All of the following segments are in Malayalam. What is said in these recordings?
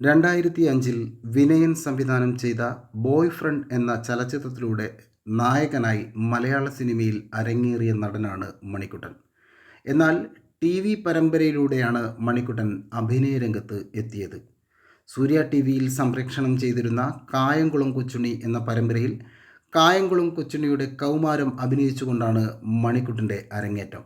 രണ്ടായിരത്തി അഞ്ചിൽ വിനയൻ സംവിധാനം ചെയ്ത ബോയ് ഫ്രണ്ട് എന്ന ചലച്ചിത്രത്തിലൂടെ നായകനായി മലയാള സിനിമയിൽ അരങ്ങേറിയ നടനാണ് മണിക്കുട്ടൻ. എന്നാൽ ടി വി പരമ്പരയിലൂടെയാണ് മണിക്കുട്ടൻ അഭിനയ രംഗത്ത് എത്തിയത്. സൂര്യ ടി വിയിൽ സംപ്രേക്ഷണം ചെയ്തിരുന്ന കായംകുളം കൊച്ചുണ്ണി എന്ന പരമ്പരയിൽ കായംകുളം കൊച്ചുണ്ണിയുടെ കൗമാരം അഭിനയിച്ചുകൊണ്ടാണ് മണിക്കുട്ടന്റെ അരങ്ങേറ്റം.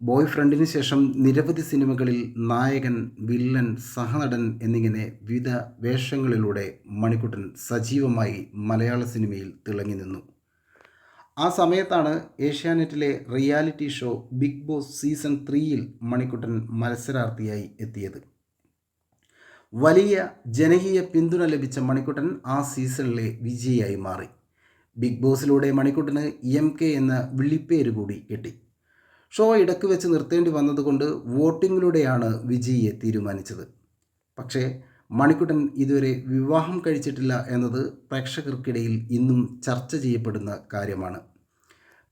ബോയ് ഫ്രണ്ടിന് ശേഷം നിരവധി സിനിമകളിൽ നായകൻ വില്ലൻ സഹനടൻ എന്നിങ്ങനെ വിവിധ വേഷങ്ങളിലൂടെ മണിക്കുട്ടൻ സജീവമായി മലയാള സിനിമയിൽ തിളങ്ങി നിന്നു. ആ സമയത്താണ് ഏഷ്യാനെറ്റിലെ reality show Bigg Boss season ത്രീയിൽ മണിക്കുട്ടൻ മത്സരാർത്ഥിയായി എത്തിയത്. വലിയ ജനകീയ പിന്തുണ ലഭിച്ച മണിക്കുട്ടൻ ആ സീസണിലെ വിജയിയായി മാറി. ബിഗ് ബോസിലൂടെ മണിക്കുട്ടന് എം കെ എന്ന വിളിപ്പേര് കൂടി കിട്ടി ഷോ ഇടയ്ക്ക് വെച്ച് നിർത്തേണ്ടി വന്നതുകൊണ്ട് വോട്ടിങ്ങിലൂടെയാണ് വിജിയെ തീരുമാനിച്ചത്. പക്ഷേ മണിക്കുട്ടൻ ഇതുവരെ വിവാഹം കഴിച്ചിട്ടില്ല എന്നത് പ്രേക്ഷകർക്കിടയിൽ ഇന്നും ചർച്ച ചെയ്യപ്പെടുന്ന കാര്യമാണ്.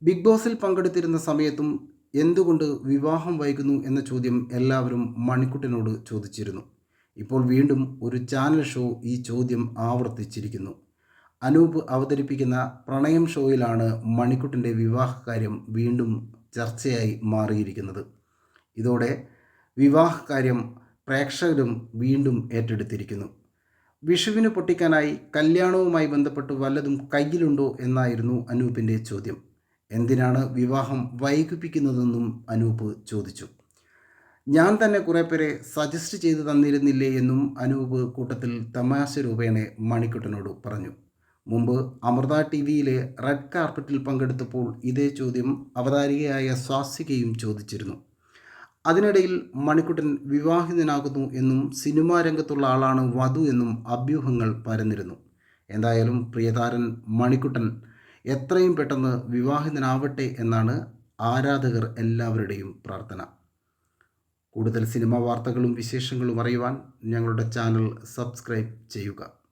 ബിഗ് ബോസിൽ പങ്കെടുത്തിരുന്ന സമയത്തും എന്തുകൊണ്ട് വിവാഹം വൈകുന്നു എന്ന ചോദ്യം എല്ലാവരും മണിക്കുട്ടനോട് ചോദിച്ചിരുന്നു. ഇപ്പോൾ വീണ്ടും ഒരു ചാനൽ ഷോ ഈ ചോദ്യം ആവർത്തിച്ചിരിക്കുന്നു. അനൂപ് അവതരിപ്പിക്കുന്ന പ്രണയം ഷോയിലാണ് മണിക്കുട്ടന്റെ വിവാഹകാര്യം വീണ്ടും ചർച്ചയായി മാറിയിരിക്കുന്നത്. ഇതോടെ വിവാഹ കാര്യം പ്രേക്ഷകരും വീണ്ടും ഏറ്റെടുത്തിരിക്കുന്നു. വിഷുവിന് പൊട്ടിക്കാനായി കല്യാണവുമായി ബന്ധപ്പെട്ട് വല്ലതും കയ്യിലുണ്ടോ എന്നായിരുന്നു അനൂപിന്റെ ചോദ്യം. എന്തിനാണ് വിവാഹം വൈകിപ്പിക്കുന്നതെന്നും അനൂപ് ചോദിച്ചു. ഞാൻ തന്നെ കുറേ പേരെ സജസ്റ്റ് ചെയ്തു തന്നിരുന്നില്ലേ എന്നും അനൂപ് കൂട്ടത്തിൽ തമാശ രൂപേണ മണിക്കുട്ടനോട് പറഞ്ഞു. മുമ്പ് അമൃത ടി വിയിലെ റെഡ് കാർപ്പറ്റിൽ പങ്കെടുത്തപ്പോൾ ഇതേ ചോദ്യം അവതാരികയായ സ്വാസികയും ചോദിച്ചിരുന്നു. അതിനിടയിൽ മണിക്കുട്ടൻ വിവാഹിതനാകുന്നു എന്നും സിനിമാ രംഗത്തുള്ള ആളാണ് വധു എന്നും അഭ്യൂഹങ്ങൾ പരന്നിരുന്നു. എന്തായാലും പ്രിയതാരൻ മണിക്കുട്ടൻ എത്രയും പെട്ടെന്ന് വിവാഹിതനാവട്ടെ എന്നാണ് ആരാധകർ എല്ലാവരുടെയും പ്രാർത്ഥന. കൂടുതൽ സിനിമാ വാർത്തകളും വിശേഷങ്ങളും അറിയുവാൻ ഞങ്ങളുടെ ചാനൽ സബ്സ്ക്രൈബ് ചെയ്യുക.